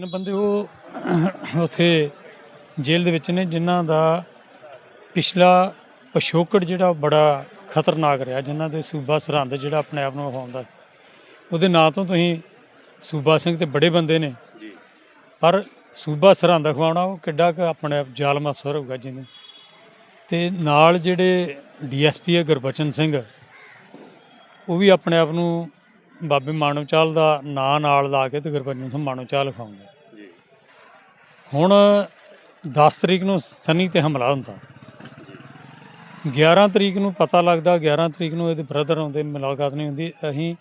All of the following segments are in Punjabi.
ਤਿੰਨ ਬੰਦੇ ਉਹ ਉਥੇ ਜੇਲ੍ਹ ਦੇ ਵਿੱਚ ਨੇ ਜਿਨ੍ਹਾਂ ਦਾ ਪਿਛਲਾ ਪਿਛੋਕੜ ਜਿਹੜਾ ਬੜਾ ਖਤਰਨਾਕ ਰਿਹਾ ਜਿਨ੍ਹਾਂ ਦੇ ਸੂਬਾ ਸਰਹੰਦ ਜਿਹੜਾ ਆਪਣੇ ਆਪ ਨੂੰ ਵਿਖਾਉਂਦਾ ਉਹਦੇ ਨਾਂ ਤੋਂ ਤੁਸੀਂ ਸੂਬਾ ਸਿੰਘ ਤੇ ਬੜੇ ਬੰਦੇ ਨੇ। ਜੀ। ਪਰ ਸੂਬਾ ਸਰਹੰਦ ਖਵਾਉਣਾ ਉਹ ਕਿੱਡਾ ਕੁ ਆਪਣੇ ਆਪ ਜ਼ਾਲਮ ਅਫਸਰ ਹੋਊਗਾ ਜਿਹਨੇ। ਤੇ ਨਾਲ ਜਿਹੜੇ ਡੀਐਸਪੀ ਹੈ ਗੁਰਬਚਨ ਸਿੰਘ ਉਹ ਵੀ ਆਪਣੇ ਆਪ ਨੂੰ ਬਾਬੇ ਮਾਨਵ ਚਾਲ ਦਾ ਨਾਂ ਨਾਲ ਲਾ ਕੇ ਤੇ ਗੁਰਬਚਨ ਸਿੰਘ ਮਾਨਵ ਚਾਲ ਖਾਉਂਦਾ ਜੀ। ਹੁਣ 10 ਤਰੀਕ ਨੂੰ ਸਨੀ ਤੇ ਹਮਲਾ ਹੁੰਦਾ। 11 ਤਰੀਕ ਨੂੰ ਪਤਾ ਲੱਗਦਾ 11 ਤਰੀਕ ਨੂੰ ਇਹਦੇ ਬ੍ਰਦਰ ਆਉਂਦੇ ਮੁਲਾਕਾਤ ਨਹੀਂ ਹੁੰਦੀ। ਅਸੀਂ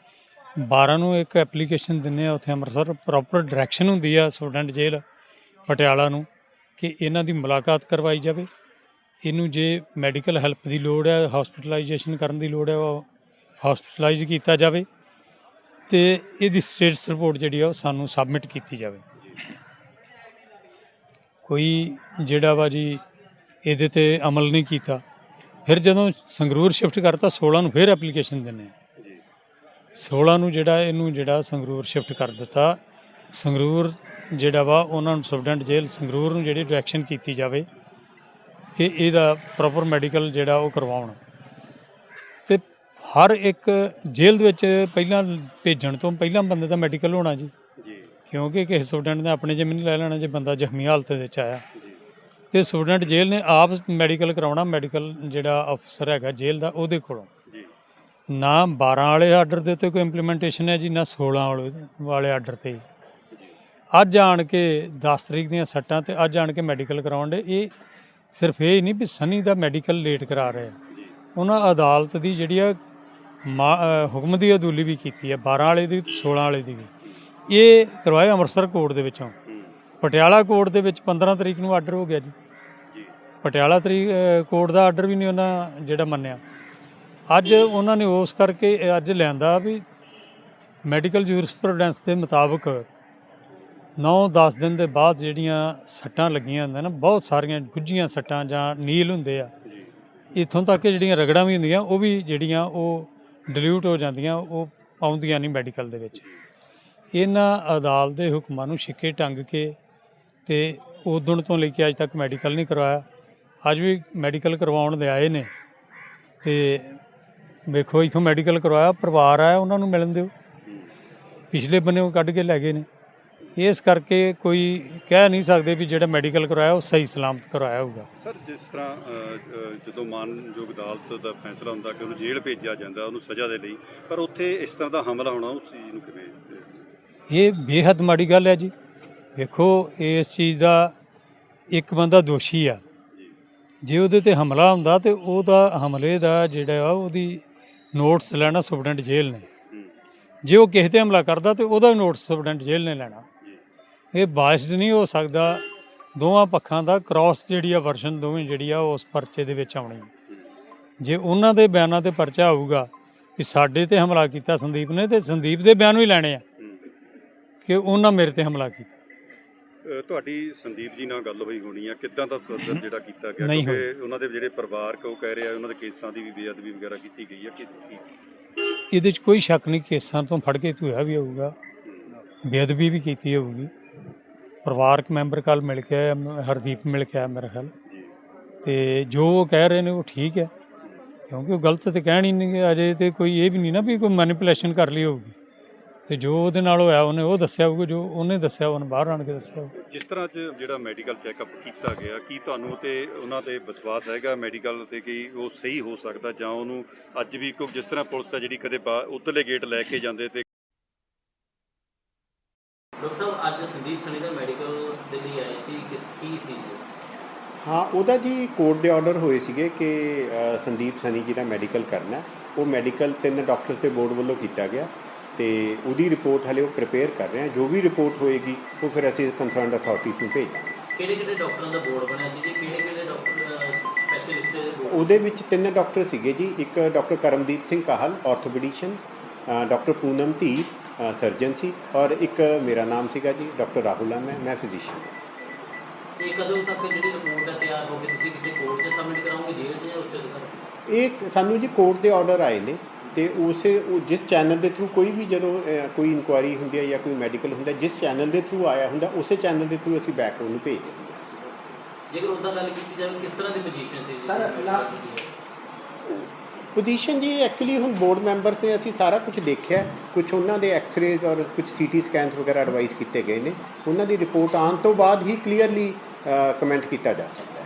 12 ਨੂੰ ਇੱਕ ਐਪਲੀਕੇਸ਼ਨ ਦਿੰਨੇ ਆ ਉੱਥੇ ਅੰਮ੍ਰਿਤਸਰ ਪ੍ਰੋਪਰ ਡਾਇਰੈਕਸ਼ਨ ਹੁੰਦੀ ਆ ਸਟੂਡੈਂਟ ਜੇਲ੍ਹ ਪਟਿਆਲਾ ਨੂੰ ਕਿ ਇਹਨਾਂ ਦੀ ਮੁਲਾਕਾਤ ਕਰਵਾਈ ਜਾਵੇ। ਇਹਨੂੰ ਜੇ ਮੈਡੀਕਲ ਹੈਲਪ ਦੀ ਲੋੜ ਹੈ ਹਸਪੀਟਲਾਈਜੇਸ਼ਨ ਕਰਨ ਦੀ ਲੋੜ ਹੈ ਉਹ ਹਸਪੀਟਲਾਈਜ਼ ਕੀਤਾ ਜਾਵੇ। ਤੇ ਇਹਦੀ ਸਟੇਟਸ ਰਿਪੋਰਟ ਜਿਹੜੀ ਆ ਉਹ ਸਾਨੂੰ ਸਬਮਿਟ ਕੀਤੀ ਜਾਵੇ। ਕੋਈ ਜਿਹੜਾ ਵਾ ਜੀ ਇਹਦੇ ਤੇ ਅਮਲ ਨਹੀਂ ਕੀਤਾ ਫਿਰ ਜਦੋਂ ਸੰਗਰੂਰ ਸ਼ਿਫਟ ਕਰਤਾ 16 ਨੂੰ ਫਿਰ ਐਪਲੀਕੇਸ਼ਨ ਦਿੰਨੇ ਜੀ। 16 ਨੂੰ ਜਿਹੜਾ ਇਹਨੂੰ ਜਿਹੜਾ ਸੰਗਰੂਰ ਸ਼ਿਫਟ ਕਰ ਦਿੱਤਾ ਸੰਗਰੂਰ ਜਿਹੜਾ ਵਾ ਉਹਨਾਂ ਨੂੰ ਸਟੂਡੈਂਟ ਜੇਲ੍ਹ ਸੰਗਰੂਰ ਨੂੰ ਜਿਹੜੀ ਡਾਇਰੈਕਸ਼ਨ ਕੀਤੀ ਜਾਵੇ ਕਿ ਇਹਦਾ ਪ੍ਰੋਪਰ ਮੈਡੀਕਲ ਜਿਹੜਾ ਉਹ ਕਰਵਾਉਣ। ਹਰ ਇੱਕ ਜੇਲ੍ਹ ਦੇ ਵਿੱਚ ਪਹਿਲਾਂ ਭੇਜਣ ਤੋਂ ਪਹਿਲਾਂ ਬੰਦੇ ਦਾ ਮੈਡੀਕਲ ਹੋਣਾ ਜੀ। ਜੀ। ਕਿਉਂਕਿ ਕਿਸੇ ਸਟੂਡੈਂਟ ਨੇ ਆਪਣੇ ਜਿੰਮ ਨਹੀਂ ਲੈ ਲੈਣਾ ਜੇ ਬੰਦਾ ਜ਼ਖਮੀ ਹਾਲਤ ਦੇ ਵਿੱਚ ਆਇਆ। ਤੇ ਸਟੂਡੈਂਟ ਜੇਲ੍ਹ ਨੇ ਆਪ ਮੈਡੀਕਲ ਕਰਾਉਣਾ ਮੈਡੀਕਲ ਜਿਹੜਾ ਅਫਸਰ ਹੈਗਾ ਜੇਲ੍ਹ ਦਾ ਉਹਦੇ ਕੋਲੋਂ। ਨਾ 12 ਵਾਲੇ ਆਰਡਰ ਦੇ ਉੱਤੇ ਕੋਈ ਇੰਪਲੀਮੈਂਟੇਸ਼ਨ ਹੈ ਜੀ ਨਾ 16 ਵਾਲੇ ਵਾਲੇ ਆਰਡਰ ਤੇ। ਅੱਜ ਆਣ ਕੇ 10 ਤਰੀਕ ਦੀਆਂ ਸੱਟਾਂ ਤੇ ਅੱਜ ਆਣ ਕੇ ਮੈਡੀਕਲ ਕਰਾਉਣ ਦੇ ਇਹ ਸਿਰਫ ਇਹ ਨਹੀਂ ਵੀ ਸਨੀ ਦਾ ਮੈਡੀਕਲ ਲੇਟ ਕਰਾ ਰਹੇ ਉਹਨਾਂ ਅਦਾਲਤ ਦੀ ਜਿਹੜੀ ਆ ਮਾ- ਅ, ਹੁਕਮ ਦੀ ਅਦੂਲੀ ਵੀ ਕੀਤੀ ਹੈ 12 ਵਾਲੇ ਦੀ ਤੇ 16 ਵਾਲੇ ਦੀ ਵੀ। ਇਹ ਕਰਵਾਏ ਅੰਮ੍ਰਿਤਸਰ ਕੋਰਟ ਦੇ ਵਿੱਚੋਂ। ਪਟਿਆਲਾ ਕੋਰਟ ਦੇ ਵਿੱਚ 15 ਤਰੀਕ ਨੂੰ ਆਰਡਰ ਹੋ ਗਿਆ ਜੀ। ਜੀ। ਪਟਿਆਲਾ ਤਰੀਕ ਅ, ਕੋਰਟ ਦਾ ਆਰਡਰ ਵੀ ਨਹੀਂ ਉਹਨਾਂ ਜਿਹੜਾ ਮੰਨਿਆ। ਅੱਜ ਉਹਨਾਂ ਨੇ ਉਸ ਕਰਕੇ ਇਹ ਅੱਜ ਲਿਆਂਦਾ ਵੀ ਮੈਡੀਕਲ ਜੂਰਿਸਪ੍ਰੂਡੈਂਸ ਦੇ ਮੁਤਾਬਕ 9-10 ਦਿਨ ਦੇ ਬਾਅਦ ਜਿਹੜੀਆਂ ਸੱਟਾਂ ਲੱਗੀਆਂ ਹੁੰਦੀਆਂ ਨਾ ਬਹੁਤ ਸਾਰੀਆਂ ਗੁੱਝੀਆਂ ਸੱਟਾਂ ਜਾਂ ਨੀਲ ਹੁੰਦੇ ਆ। ਜੀ। ਇੱਥੋਂ ਤੱਕ ਕਿ ਜਿਹੜੀਆਂ ਰਗੜਾਂ ਵੀ ਹੁੰਦੀਆਂ ਉਹ ਵੀ ਜਿਹੜੀਆਂ ਉਹ ਡਿਲੀਊਟ ਹੋ ਜਾਂਦੀਆਂ, ਉਹ ਆਉਂਦੀਆਂ ਨਹੀਂ ਮੈਡੀਕਲ ਦੇ ਵਿੱਚ। ਇਹਨਾਂ ਅਦਾਲਤ ਦੇ ਹੁਕਮਾਂ ਨੂੰ ਛਿੱਕੇ ਟੰਗ ਕੇ ਤੇ ਉਦੋਂ ਤੋਂ ਲੈ ਕੇ ਅੱਜ ਤੱਕ ਮੈਡੀਕਲ ਨਹੀਂ ਕਰਵਾਇਆ। ਅੱਜ ਵੀ ਮੈਡੀਕਲ ਕਰਵਾਉਣ ਦੇ ਆਏ ਨੇ ਤੇ ਵੇਖੋ, ਇਥੋਂ ਮੈਡੀਕਲ ਕਰਵਾਇਆ, ਪਰਿਵਾਰ ਆਇਆ, ਉਹਨਾਂ ਨੂੰ ਮਿਲਣ ਦਿਓ। ਪਿਛਲੇ ਬੰਨੇ ਉਹ ਕੱਢ ਕੇ ਲੈ ਗਏ ਨੇ। ਇਸ ਕਰਕੇ ਕੋਈ ਕਹਿ ਨਹੀਂ ਸਕਦੇ ਵੀ ਜਿਹੜਾ ਮੈਡੀਕਲ ਕਰਵਾਇਆ ਉਹ ਸਹੀ ਸਲਾਮਤ ਕਰਵਾਇਆ ਹੋਊਗਾ। ਸਰ ਜਿਸ ਤਰ੍ਹਾਂ ਅ, ਅ, ਜਦੋਂ ਮਾਨਯੋਗ ਅਦਾਲਤ ਦਾ ਫੈਸਲਾ ਹੁੰਦਾ ਕਿ ਉਹਨੂੰ ਜੇਲ੍ਹ ਭੇਜਿਆ ਜਾਂਦਾ ਉਹਨੂੰ ਸਜ਼ਾ ਦੇ ਲਈ ਪਰ ਉੱਥੇ ਇਸ ਤਰ੍ਹਾਂ ਦਾ ਹਮਲਾ ਹੋਣਾ ਉਸ ਚੀਜ਼ ਨੂੰ ਕਿਵੇਂ ਇਹ ਬੇਹੱਦ ਮਾੜੀ ਗੱਲ ਹੈ ਜੀ। ਵੇਖੋ ਇਸ ਚੀਜ਼ ਦਾ ਇੱਕ ਬੰਦਾ ਦੋਸ਼ੀ ਆ। ਜੀ। ਜੇ ਉਹਦੇ ਤੇ ਹਮਲਾ ਹੁੰਦਾ ਤੇ ਉਹਦਾ ਹਮਲੇ ਦਾ ਜਿਹੜਾ ਆ ਉਹਦੀ ਨੋਟਸ ਲੈਣਾ ਸੁਪਰਡੈਂਟ ਜੇਲ੍ਹ ਨੇ। ਹੂੰ। ਜੇ ਉਹ ਕਿਸੇ ਤੇ ਹਮਲਾ ਕਰਦਾ ਤੇ ਉਹਦਾ ਵੀ ਨੋਟਸ ਸੁਪਰਡੈਂਟ ਜੇਲ੍ਹ ਨੇ ਲੈਣਾ। ਇਹ ਬਾਇਸਡ ਨਹੀਂ ਹੋ ਸਕਦਾ। ਦੋਵਾਂ ਪੱਖਾਂ ਦਾ ਕ੍ਰਾਸ ਜਿਹੜੀ ਆ ਵਰਸ਼ਨ ਦੋਵੇਂ ਜਿਹੜੀ ਆ ਉਸ ਪਰਚੇ ਦੇ ਵਿੱਚ ਆਉਣੀ। ਜੇ ਉਹਨਾਂ ਦੇ ਬਿਆਨਾਂ ਤੇ ਪਰਚਾ ਆਊਗਾ ਕਿ ਸਾਡੇ ਤੇ ਹਮਲਾ ਕੀਤਾ ਸੰਦੀਪ ਨੇ ਤੇ ਸੰਦੀਪ ਦੇ ਬਿਆਨ ਵੀ ਲੈਣੇ ਆ। ਕਿ ਉਹਨਾਂ ਮੇਰੇ ਤੇ ਹਮਲਾ ਕੀਤਾ। ਤੁਹਾਡੀ ਸੰਦੀਪ ਜੀ ਨਾਲ ਗੱਲ ਹੋਈ ਹੋਣੀ ਆ ਕਿੱਦਾਂ ਦਾ ਸਦਰ ਜਿਹੜਾ ਕੀਤਾ ਗਿਆ? ਕਿਉਂਕਿ ਉਹਨਾਂ ਦੇ ਜਿਹੜੇ ਪਰਿਵਾਰਕ ਉਹ ਕਹਿ ਰਹੇ ਉਹਨਾਂ ਦੇ ਕੇਸਾਂ ਦੀ ਵੀ ਬੇਅਦਬੀ ਵਗੈਰਾ ਕੀਤੀ ਗਈ ਆ ਕਿ ਇਹਦੇ 'ਚ ਕੋਈ ਸ਼ੱਕ ਨਹੀਂ ਕੇਸਾਂ ਤੋਂ ਫੜ ਕੇ ਧੋਇਆ ਵੀ ਹੋਊਗਾ। ਬੇਅਦਬੀ ਵੀ ਕੀਤੀ ਹੋਊਗੀ। ਪਰਿਵਾਰਕ ਮੈਂਬਰ ਕੱਲ ਮਿਲ ਕੇ ਆਇਆ ਮ- ਹਰਦੀਪ ਮਿਲ ਕੇ ਆਇਆ ਮੇਰੇ ਖਿਆਲ। ਜੀ ਤੇ ਜੋ ਉਹ ਕਹਿ ਰਹੇ ਨੇ ਉਹ ਠੀਕ ਹੈ ਕਿਉਂਕਿ ਉਹ ਗਲਤ ਤੇ ਕਹਿਣ ਹੀ ਨਹੀਂ ਗੇ, ਅਜੇ ਤੇ ਕੋਈ ਇਹ ਵੀ ਨਹੀਂ ਨਾ ਵੀ ਕੋਈ ਮੈਨੀਪੂਲੇਸ਼ਨ ਕਰ ਲਈ ਹੋਊਗੀ। ਤੇ ਜੋ ਉਹਦੇ ਨਾਲ ਹੋਇਆ ਉਹਨੇ ਉਹ ਦੱਸਿਆ ਹੋਊਗਾ ਜੋ ਉਹਨੇ ਦੱਸਿਆ ਉਹਨੇ ਬਾਹਰ ਆਣ ਕੇ ਦੱਸਿਆ ਹੋਊਗਾ। ਜਿਸ ਤਰ੍ਹਾਂ ਅੱਜ ਜਿਹੜਾ ਮੈਡੀਕਲ ਚੈੱਕਅਪ ਕੀਤਾ ਗਿਆ ਕੀ ਤੁਹਾਨੂੰ ਤੇ ਉਹਨਾਂ ਤੇ ਵਿਸ਼ਵਾਸ ਹੈਗਾ ਮੈਡੀਕਲ ਤੇ ਕਿ ਉਹ ਸਹੀ ਹੋ ਸਕਦਾ ਜਾਂ ਉਹਨੂੰ ਅੱਜ ਵੀ ਕੋਈ ਜਿਸ ਤਰ੍ਹਾਂ ਪੁਲਿਸ ਆ ਜਿਹੜੀ ਕਦੇ ਬਾ- ਉੱਧਰਲੇ ਗੇਟ ਲੈ ਕੇ ਜਾਂਦੇ ਤੇ ਡਾਕਟਰ ਸਾਹਿਬ ਅੱਜ ਸੰਦੀਪ ਸਣੀ ਦਾ ਮੈਡੀਕਲ ਦੇ ਲਈ ਆਏ ਸੀ ਕਿ ਕੀ ਸੀ ਜੀ? ਹਾਂ ਉਹਦਾ ਜੀ ਕੋਰਟ ਦੇ ਆਰਡਰ ਹੋਏ ਸੀਗੇ ਕਿ ਸੰਦੀਪ ਸਨੀ ਜੀ ਦਾ ਮੈਡੀਕਲ ਕਰਨਾ। ਉਹ ਮੈਡੀਕਲ ਤਿੰਨ ਡਾਕਟਰਸ ਦੇ ਬੋਰਡ ਵੱਲੋਂ ਕੀਤਾ ਗਿਆ ਤੇ ਉਹਦੀ ਰਿਪੋਰਟ ਹਲੇ ਉਹ ਪ੍ਰਿਪੇਅਰ ਕਰ ਰਹੇ ਹਾਂ ਜੋ ਵੀ ਰਿਪੋਰਟ ਹੋਏਗੀ ਉਹ ਫਿਰ ਅਸੀਂ ਕੰਸਰਨਡ ਅਥਾਰਟੀਜ਼ ਨੂੰ ਭੇਜ ਦਾਂਗੇ ਕਿਹੜੇ ਕਿਹੜੇ ਡਾਕਟਰਾਂ ਦਾ ਬੋਰਡ ਬਣਿਆ ਸੀ ਜੀ? ਕਿਹੜੇ ਕਿਹੜੇ ਡਾਕਟਰ ਸਪੈਸ਼ਲਿਸਟ ਦੇ ਬੋਰਡ ਉਹਦੇ ਵਿੱਚ ਤਿੰਨ ਡਾਕਟਰ ਸੀਗੇ ਜੀ। ਇੱਕ doctor Karamdeep Singh Kahal orthopedician doctor Poonam ਧੀ ਸਰਜਨ ਸੀ ਔਰ ਇੱਕ ਮੇਰਾ ਨਾਮ ਸੀਗਾ ਜੀ ਡਾਕਟਰ ਰਾਹੁਲ ਆ ਮੈਂ ਮੈਂ ਫਿਜ਼ੀਸ਼ੀਅਨ ਇਹ ਕਦੋਂ ਤੱਕ ਜਿਹੜੀ ਰਿਪੋਰਟ ਹੈ ਤਿਆਰ ਹੋ ਕੇ ਤੁਸੀਂ ਕਿਤੇ ਕੋਰਟ 'ਚ ਸਬਮਿਟ ਕਰਾਓਗੇ ਜੇਲ੍ਹ 'ਚ ਜਾਂ ਉੱਚ ਅਧਿਕਾਰੀ ਇਹ ਸਾਨੂੰ ਜੀ ਕੋਰਟ ਦੇ ਆਰਡਰ ਆਏ ਨੇ ਤੇ ਉਸੇ ਉਹ ਜਿਸ ਚੈਨਲ ਦੇ ਥਰੂ ਕੋਈ ਵੀ ਜਦੋਂ ਕੋਈ ਇਨਕੁਆਇਰੀ ਹੁੰਦੀ ਹੈ ਜਾਂ ਕੋਈ ਮੈਡੀਕਲ ਹੁੰਦਾ ਜਿਸ ਚੈਨਲ ਦੇ ਥਰੂ ਆਇਆ ਹੁੰਦਾ ਉਸੇ ਚੈਨਲ ਦੇ ਥਰੂ ਅਸੀਂ ਬੈਕ ਉਹਨੂੰ ਭੇਜ ਦਿੰਦੇ ਹਾਂ। ਜੇਕਰ ਉਦਾਂ ਗੱਲ ਕੀਤੀ ਜਾਵੇ ਕਿਸ ਤਰ੍ਹਾਂ ਦੀ ਪੋਜੀਸ਼ਨ ਸੀ? ਜੀ Sir, ਪੋਜੀਸ਼ਨ ਜੀ ਐਕਚੁਅਲੀ ਹੁਣ ਬੋਰਡ ਮੈਂਬਰਸ ਨੇ ਅਸੀਂ ਸਾਰਾ ਕੁਝ ਦੇਖਿਆ ਕੁਝ ਉਹਨਾਂ ਦੇ ਐਕਸ-ਰੇਜ਼ ਔਰ ਕੁਝ ਸੀਟੀ ਸਕੈਨਸ ਵਗੈਰਾ ਐਡਵਾਈਸ ਕੀਤੇ ਗਏ ਨੇ। ਉਹਨਾਂ ਦੀ ਰਿਪੋਰਟ ਆਉਣ ਤੋਂ ਬਾਅਦ ਹੀ ਕਲੀਅਰਲੀ ਕਮੈਂਟ ਕੀਤਾ ਜਾ ਸਕਦਾ